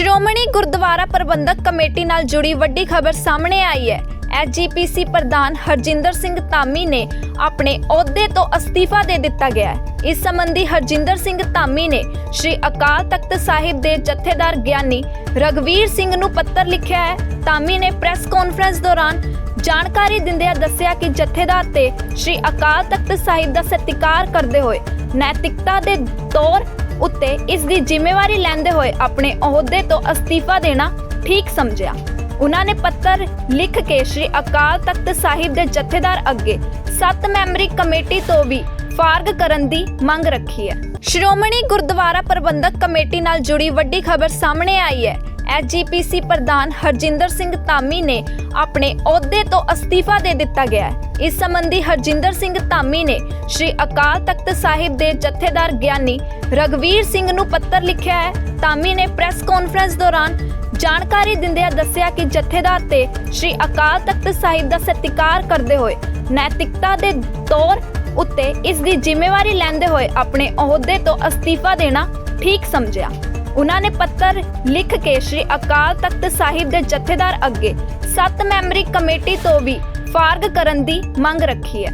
ਸ਼੍ਰੋਮਣੀ ਗੁਰਦੁਆਰਾ ਪ੍ਰਬੰਧਕ committee ਨਾਲ ਜੁੜੀ ਵੱਡੀ ਖਬਰ ਸਾਹਮਣੇ ਆਈ ਹੈ। ਐਸਜੀਪੀਸੀ ਪ੍ਰਧਾਨ ਹਰਜਿੰਦਰ ਸਿੰਘ ਧਾਮੀ ਨੇ ਆਪਣੇ ਅਹੁਦੇ ਤੋਂ ਅਸਤੀਫਾ ਦੇ ਦਿੱਤਾ ਗਿਆ ਹੈ। ਇਸ ਸੰਬੰਧੀ ਹਰਜਿੰਦਰ ਸਿੰਘ ਧਾਮੀ ਨੇ ਸ਼੍ਰੀ ਅਕਾਲ ਤਖਤ ਸਾਹਿਬ ਦੇ ਜਥੇਦਾਰ ਗਿਆਨੀ ਰਗਵੀਰ ਸਿੰਘ ਨੂੰ ਪੱਤਰ ਲਿਖਿਆ ਹੈ। ਧਾਮੀ ਨੇ ਪ੍ਰੈਸ ਕਾਨਫਰੰਸ ਦੌਰਾਨ ਜਾਣਕਾਰੀ ਦਿੰਦਿਆਂ ਦੱਸਿਆ ਕਿ ਜਥੇਦਾਰ ਤੇ ਸ਼੍ਰੀ ਅਕਾਲ ਤਖਤ ਸਾਹਿਬ ਦਾ ਸਤਿਕਾਰ ਕਰਦੇ ਹੋਏ ਨੈਤਿਕਤਾ ਦੇ ਤੌਰ ਉੱਤੇ ਇਸ ਦੀ ਜ਼ਿੰਮੇਵਾਰੀ ਲੈਂਦੇ ਹੋਏ ਆਪਣੇ ਅਹੁਦੇ ਤੋਂ ਅਸਤੀਫਾ ਦੇਣਾ ਠੀਕ ਸਮਝਿਆ। ਉਹਨਾਂ ਨੇ ਪੱਤਰ ਲਿਖ ਕੇ ਸ਼੍ਰੀ ਅਕਾਲ ਤਖਤ ਸਾਹਿਬ ਦੇ ਜਥੇਦਾਰ ਅੱਗੇ ਸੱਤ ਮੈਂਬਰੀ ਕਮੇਟੀ ਤੋਂ ਵੀ ਫਾਰਗ ਕਰਨ ਦੀ ਮੰਗ ਰੱਖੀ ਹੈ। ਸ਼੍ਰੋਮਣੀ ਗੁਰਦੁਆਰਾ ਪ੍ਰਬੰਧਕ ਕਮੇਟੀ ਨਾਲ ਜੁੜੀ ਵੱਡੀ ਖਬਰ ਸਾਹਮਣੇ ਆਈ ਹੈ ਐਸਜੀਪੀਸੀ ਪ੍ਰਧਾਨ ਹਰਜਿੰਦਰ ਸਿੰਘ ਧਾਮੀ ਨੇ ਆਪਣੇ ਅਹੁਦੇ ਤੋਂ ਅਸਤੀਫਾ ਦੇ ਦਿੱਤਾ ਗਿਆ ਹੈ। ਇਸ ਸੰਬੰਧੀ ਹਰਜਿੰਦਰ ਸਿੰਘ ਧਾਮੀ ਨੇ ਸ਼੍ਰੀ ਅਕਾਲ ਤਖਤ ਸਾਹਿਬ ਦੇ ਜਥੇਦਾਰ ਗਿਆਨੀ ਰਗਵੀਰ ਸਿੰਘ ਨੂੰ ਪੱਤਰ ਲਿਖਿਆ ਹੈ। ਧਾਮੀ ਨੇ ਪ੍ਰੈਸ ਕਾਨਫਰੰਸ ਦੌਰਾਨ ਜਾਣਕਾਰੀ ਦਿੰਦਿਆਂ ਦੱਸਿਆ ਕਿ ਜਥੇਦਾਰ ਤੇ ਸ਼੍ਰੀ ਅਕਾਲ ਤਖਤ ਸਾਹਿਬ ਦਾ ਸਤਿਕਾਰ ਕਰਦੇ ਹੋਏ ਨੈਤਿਕਤਾ ਦੇ ਤੌਰ ਉੱਤੇ ਇਸ ਦੀ ਜ਼ਿੰਮੇਵਾਰੀ ਲੈਂਦੇ ਹੋਏ ਆਪਣੇ ਅਹੁਦੇ ਤੋਂ ਅਸਤੀਫਾ ਦੇਣਾ ਠੀਕ ਸਮਝਿਆ। ਉਹਨਾਂ ਨੇ ਪੱਤਰ ਲਿਖ ਕੇ ਸ਼੍ਰੀ ਅਕਾਲ ਤਖਤ ਸਾਹਿਬ ਦੇ ਜਥੇਦਾਰ ਅੱਗੇ ਸੱਤ ਮੈਂਬਰੀ ਕਮੇਟੀ ਤੋਂ ਵੀ ਫਾਰਗ ਕਰਨ ਦੀ ਮੰਗ ਰੱਖੀ ਹੈ।